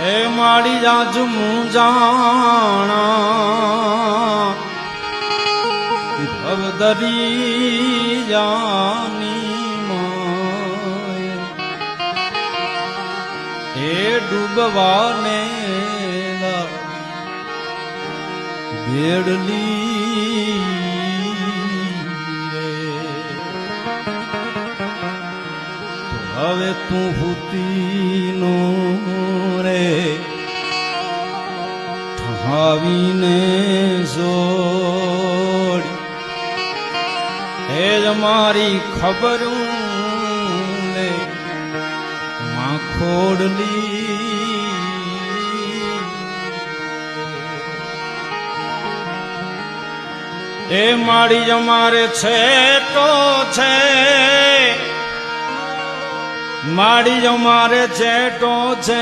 હે માડી મું જાણા. ભવદરી જાની માય. હે ડૂબવાને ભેડલી હવે તું ભૂતીનો જોડી. હે જ મારી ખબર માખોડલી એ મારે છે તો છે મારે છે તો છે